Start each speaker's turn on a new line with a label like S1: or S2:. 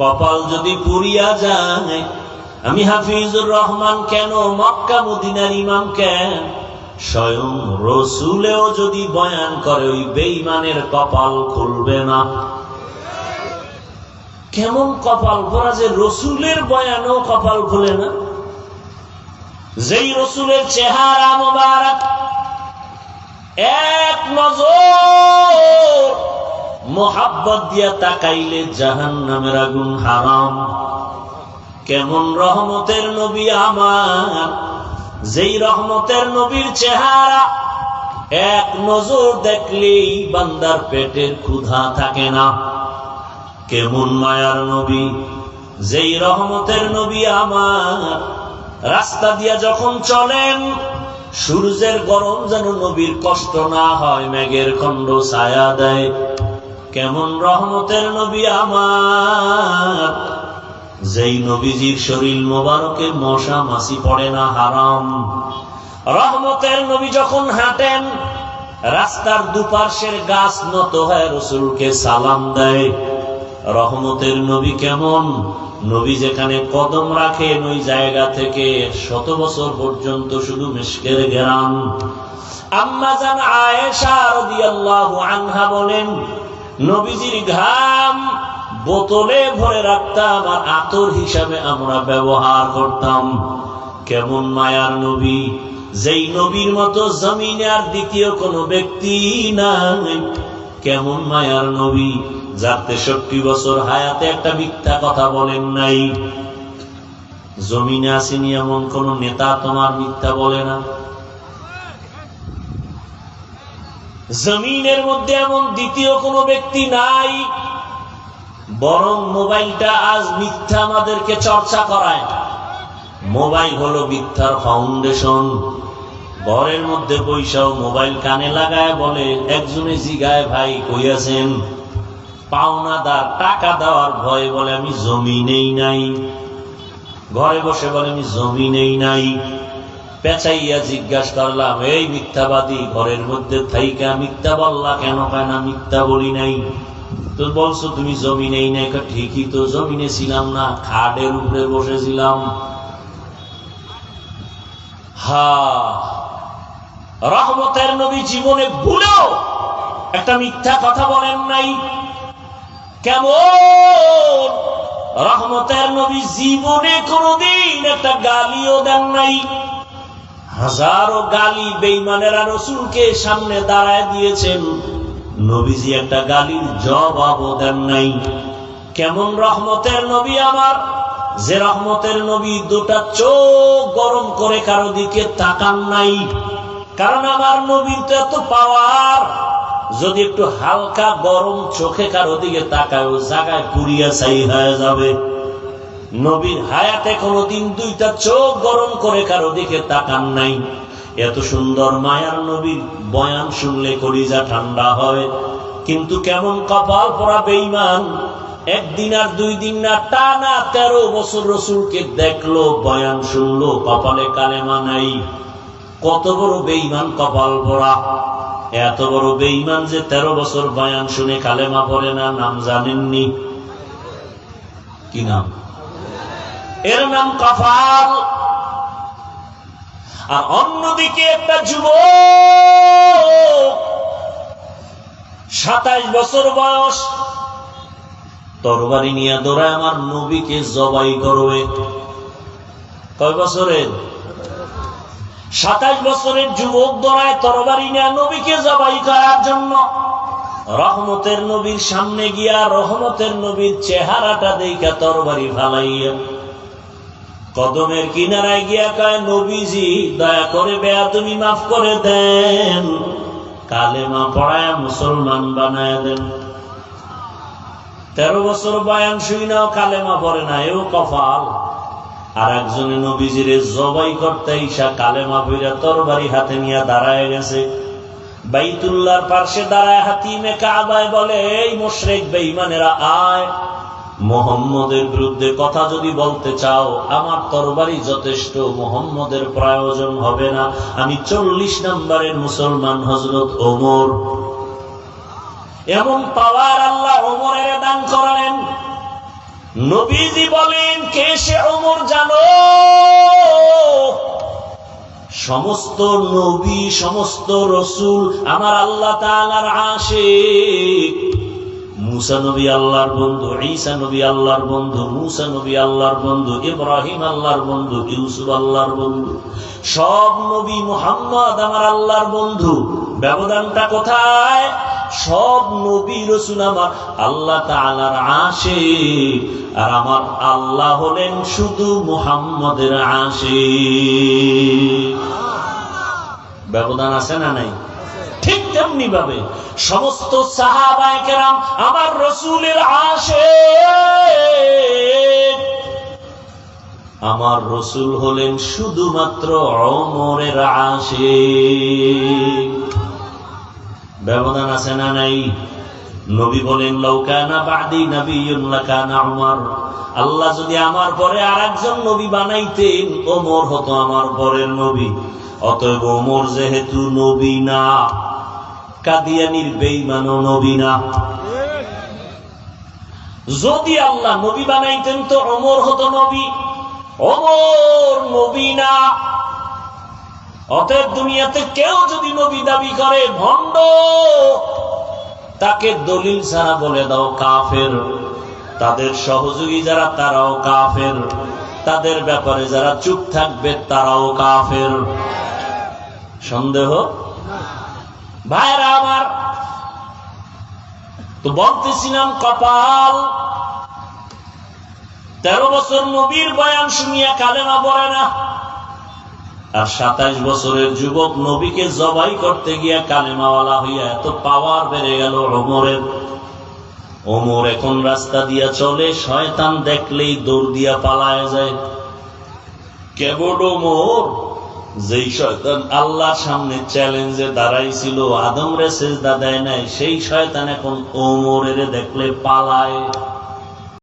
S1: কপাল যদি পুরিয়া যায়, আমি হাফিজুর রহমান কেন, মক্কা মদিনার ইমাম কেন? স্বয়ং রসুলেও যদি বয়ান করে, ওই বেইমানের কপাল খুলবে না। কেমন কপাল ভরা যে রসুলের বয়ানও কপাল খুলে না। যেই রসুলের চেহারা মোবারক, এক নজর মোহাব্বত দিয়া তাকাইলে জাহান নামের আগুন হারাম। কেমন রহমতের নবী আমার, যেই রহমতের নবীর চেহারা, এক নজর দেখলেই বান্দার পেটের ক্ষুধা থাকে না। কেমন মায়ার নবী, যেই রহমতের নবী আমার, রাস্তা দিয়া যখন চলেন, সূর্যের গরম যেন নবীর কষ্ট না হয়, মেঘের খণ্ড ছায়া দেয়। কেমন রহমতের নবী আমার? যেই নবীজির শরীর মোবারকে মশা মাসি পড়ে না, হারাম। রহমতের নবী যখন হাঁটেন, রাস্তার দুপার্শ্বের গাছ নত হয় রসুলকে সালাম দেয়। রহমতের নবী কেমন? নবী যেখানে কদম রাখেন, ওই জায়গা থেকে শত বছর পর্যন্ত শুধু মিশকের গেরাম। আম্মা জান আয়েশা রাদিয়াল্লাহু আনহা বলেন নবীজির ঘাম বোতলে ভরে রাখতাম আর আতর হিসাবে আমরা ব্যবহার করতাম। কেমন মায়ার নবী, যেই নবীর মতো জমিনে আর দ্বিতীয় কোন ব্যক্তি নাই। কেমন মায়ার নবী, যার তেষট্টি বছর হায়াতে একটা মিথ্যা কথা বলেন নাই। জমিনে আসেনি এমন কোন নেতা তোমার মিথ্যা বলে না। জমিনের মধ্যে এমন দ্বিতীয় কোন ব্যক্তি নাই, বরং মোবাইলটা আজ মিথ্যা আমাদেরকে চর্চা করায়। মোবাইল হলো মিথ্যার ফাউন্ডেশন। ঘরের মধ্যে পয়সাও মোবাইল কানে লাগায় বলে, একজনে জিগায়, ভাই কইয়াছেন পাওনাদার টাকা দেওয়ার ভয়ে বলে, আমি জমি নেই নাই। ঘরে বসে বলে, আমি জমি নেই নাই। পেঁচাইয়া জিজ্ঞাসা করলাম, এই মিথ্যাবাদী ঘরের মধ্যে থাইকা মিথ্যা বললা কেন? কেন মিথ্যা বলি নাই? তো বলছো, তুমি জমি নেই? নাই ঠিকই তো জমিনে ছিলাম না, খাটের উপরে বসেছিলাম। হা, রহমতের নবী জীবনে ভুলেও একটা মিথ্যা কথা বলেন নাই। কেমন? রহমতের নবী জীবনে কোনদিন একটা গালিও দেন নাই। হাজারো গালি বেইমানেরা রসুলকে সামনে দাঁড়ায় দিয়েছেন। নবীজি একটা গালির জবাবও দেন নাই। কেমন রহমতের নবী আমার? যে রহমতের নবী দুটা চোখ গরম করে কারও দিকে তাকান নাই। কারণ আমার নবীর তো এত পাওয়ার। যদি একটু হালকা গরম চোখে কারও দিকে তাকায় জায়গায় পুরিয়া ছাই হয়ে যাবে। নবীর হায়াতে কোনোদিন দুইটা চোখ গরম করে কারও দিকে তাকান নাই। এত সুন্দর মায়ার নবীর বয়ান শুনলে কলিজা ঠান্ডা হয় কিন্তু কেমন কপাল পরা বেইমান একদিন আর দুই দিন না, টানা তেরো বছর রসুলকে দেখল, বয়ান শুনলো, কপালে কালেমা নাই। কত বড় বেইমান কপাল পরা। এত বড় বেইমান যে তেরো বছর বয়ান শুনে কালেমা পড়ে না, নাম জানেননি। কি নাম? এর নাম কপাল আর অন্যদিকে একটা যুব সাতাইশ বছর বয়স, তরবারি নিয়ে দৌড়ায় আমার নবীকে জবাই করবে। কয় বছরের? সাতাইশ বছরের যুবক দৌড়ায় তরবারি নিয়ে নবীকে জবাই করার জন্য। রহমতের নবীর সামনে গিয়া রহমতের নবীর চেহারাটা দেখা তরবারি ফালাইয়া কদমের কিনারায় গিয়া কয়, নবীজি, দয়া করে বেয়া তুমি মাফ করে দেন। কালেমা পড়ায় মুসলমান বানায় দেন। তেরো বছর বয়ান শুই নাও, কালেমা পড়ে না, এও কফাল আর একজনে নবীজিরে জবাই করতে ঈশা কালেমা বইরা তরবারি হাতে নিয়ে দাঁড়ায় গেছে। বাইতুল্লাহর পার্শ্বে দাঁড়ায় হাতিমে কাবায় বলে, এই মোশরেক বেঈমানেরা, আয়। মোহাম্মদের বিরুদ্ধে কথা যদি বলতে চাও, আমার তরবারি যথেষ্ট, মোহাম্মদের প্রয়োজন হবে না। আমি চল্লিশ নম্বরের মুসলমান হজরত ওমর। এমন পাওয়ার আল্লাহ ওমরের দান করালেন। নবীজি বলেন, কে সে অমর জানো? সমস্ত নবী, সমস্ত রসুল, আমার আল্লাহ তালার আসে মুসা নবী আল্লাহর বন্ধু, ঈসা নবী আল্লাহর বন্ধু, মুসা নবী আল্লাহর বন্ধু, ইব্রাহিম আল্লাহর বন্ধু, ইউসুফ আল্লাহর বন্ধু, সব নবী মুহাম্মদ আমার আল্লাহর বন্ধু। ব্যবধানটা কোথায়? সব নবী রসুল আমার আল্লাহ তালার আসে আর আমার আল্লাহ হলেন শুধু মুহাম্মদের আসে ব্যবধান আছে না নাই? ঠিক তেমনি ভাবে সমস্ত সাহাবায় আমার রসুলের আসে আমার রসুল হলেন শুধুমাত্র অমরের আসে ব্যবধান আছে না নাই? নবী বলেন লৌকানা বাদি নবী লাকানা উমর। আল্লাহ যদি আমার পরে আর একজন নবী বানাইতেন, ওমর হতো আমার পরের নবী। অতএব ওমর যেহেতু নবী না কাদিয়ানির বেইমানও নবী না যদি আল্লাহ নবী বানাইতেন তো অমর হতো নবী। অমর নবী না অতএব দুনিয়াতে কেউ যদি নবী দাবি করে, ভণ্ড, তাকে দলিল ছাড়া বলে দাও কাফের। তাদের সহযোগী যারা, তারাও কাফের। তাদের ব্যাপারে যারা চুপ থাকবে, তারাও কাফের। সন্দেহ? ভাইরা আমার, তো বলতেছিলাম কপাল, তেরো বছর নবীর বয়ান শুনিয়া কালেমা পড়ে না, আর সাতাইশ বছরের যুবক নবীকে জবাই করতে গিয়া কালেমাওয়ালা হইয়া এত পাওয়ার বেড়ে গেল ওমরের। ওমর এখন রাস্তা দিয়া চলে, শয়তান দেখলেই দৌড় দিয়া পালায় যায়। কেবল ওমর যেই শয়তান আল্লাহর সামনে চ্যালেঞ্জে দাঁড়াইছিল আদম রে সেজদা দেয় নাই, সেই শয়তান এখন ওমরের দেখলে পালায়।